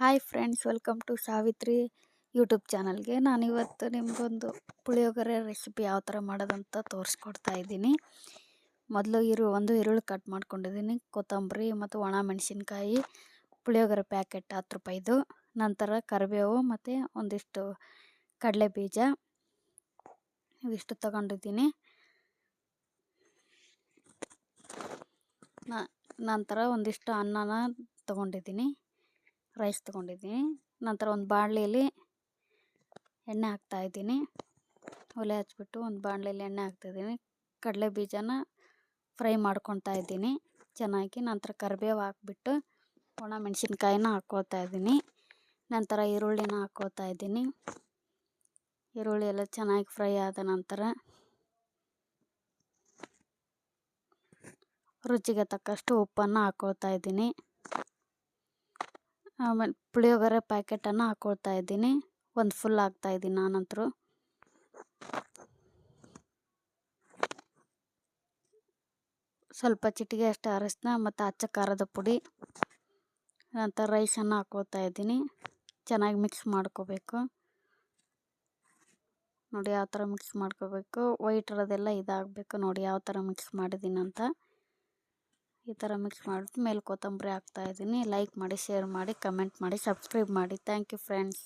Hi friends, welcome to Savitri YouTube ಚಾನಲ್ಗೆ. ನಾನಿವತ್ತು ನಿಮಗೊಂದು ಪುಳಿಯೋಗರೆ ರೆಸಿಪಿ ಯಾವ ಥರ ಮಾಡೋದಂತ ತೋರಿಸ್ಕೊಡ್ತಾ ಇದ್ದೀನಿ. ಮೊದಲು ಇರು, ಒಂದು ಈರುಳ್ಳಿ ಕಟ್ ಮಾಡ್ಕೊಂಡಿದ್ದೀನಿ. ಕೊತ್ತಂಬರಿ ಮತ್ತು ಒಣ ಮೆಣಸಿನ್ಕಾಯಿ, ಪುಳಿಯೋಗರೆ ಪ್ಯಾಕೆಟ್ ಹತ್ತು ರೂಪಾಯಿದು ನಂತರ ಕರಿಬೇವು ಮತ್ತು ಒಂದಿಷ್ಟು ಕಡಲೆ ಬೀಜ ಇವಿಷ್ಟು ತಗೊಂಡಿದ್ದೀನಿ. ನಂತರ ಒಂದಿಷ್ಟು ಅನ್ನನ ತೊಗೊಂಡಿದ್ದೀನಿ. ರೈಸ್ ತೊಗೊಂಡಿದ್ದೀನಿ. ನಂತರ ಒಂದು ಬಾಣಲೆಯಲ್ಲಿ ಎಣ್ಣೆ ಹಾಕ್ತಾಯಿದ್ದೀನಿ ಒಲೆ ಹಚ್ಬಿಟ್ಟು ಒಂದು ಬಾಣಲೆಯಲ್ಲಿ ಎಣ್ಣೆ ಹಾಕ್ತಾಯಿದ್ದೀನಿ ಕಡಲೆ ಬೀಜನ ಫ್ರೈ ಮಾಡ್ಕೊತಾ ಇದ್ದೀನಿ. ಚೆನ್ನಾಗಿ ನಂತರ ಕರಿಬೇವು ಹಾಕ್ಬಿಟ್ಟು ಒಣ ಮೆಣಸಿನ್ಕಾಯಿನ ಹಾಕ್ಕೊಳ್ತಾ ಇದ್ದೀನಿ. ನಂತರ ಈರುಳ್ಳಿನ ಹಾಕ್ಕೊಳ್ತಾ ಇದ್ದೀನಿ. ಈರುಳ್ಳಿ ಎಲ್ಲ ಚೆನ್ನಾಗಿ ಫ್ರೈ ಆದ ನಂತರ ರುಚಿಗೆ ತಕ್ಕಷ್ಟು ಉಪ್ಪನ್ನು ಹಾಕ್ಕೊಳ್ತಾ ಇದ್ದೀನಿ. ಆಮೇಲೆ ಪುಳಿಯೋಗರೆ ಪ್ಯಾಕೆಟನ್ನು ಹಾಕ್ಕೊಳ್ತಾ ಇದ್ದೀನಿ. ಒಂದು ಫುಲ್ ಹಾಕ್ತಾಯಿದ್ದೀನಿ ನಾನಂತರೂ ಸ್ವಲ್ಪ ಚಿಟಿಗೆ ಅಷ್ಟು ಅರಿಸ್ನ ಮತ್ತು ಅಚ್ಚ ಖಾರದ ಪುಡಿ, ನಂತರ ರೈಸನ್ನು ಹಾಕ್ಕೊಳ್ತಾ ಇದ್ದೀನಿ. ಚೆನ್ನಾಗಿ ಮಿಕ್ಸ್ ಮಾಡ್ಕೋಬೇಕು. ನೋಡಿ ಯಾವ ಥರ ಮಿಕ್ಸ್ ಮಾಡ್ಕೋಬೇಕು. ವೈಟ್ ಇರೋದೆಲ್ಲ ಇದಾಗಬೇಕು. ನೋಡಿ, ಯಾವ ಥರ ಮಿಕ್ಸ್ ಮಾಡಿದ್ದೀನಿ ಅಂತ ಈ ಥರ ಮಿಕ್ಸ್ ಮಾಡಿಬಿಟ್ಟು, ಮೇಲೆ ಕೊತ್ತಂಬರಿ ಹಾಕ್ತಾಯಿದ್ದೀನಿ ಲೈಕ್ ಮಾಡಿ ಶೇರ್ ಮಾಡಿ ಕಮೆಂಟ್ ಮಾಡಿ ಸಬ್ಸ್ಕ್ರೈಬ್ ಮಾಡಿ. Thank you friends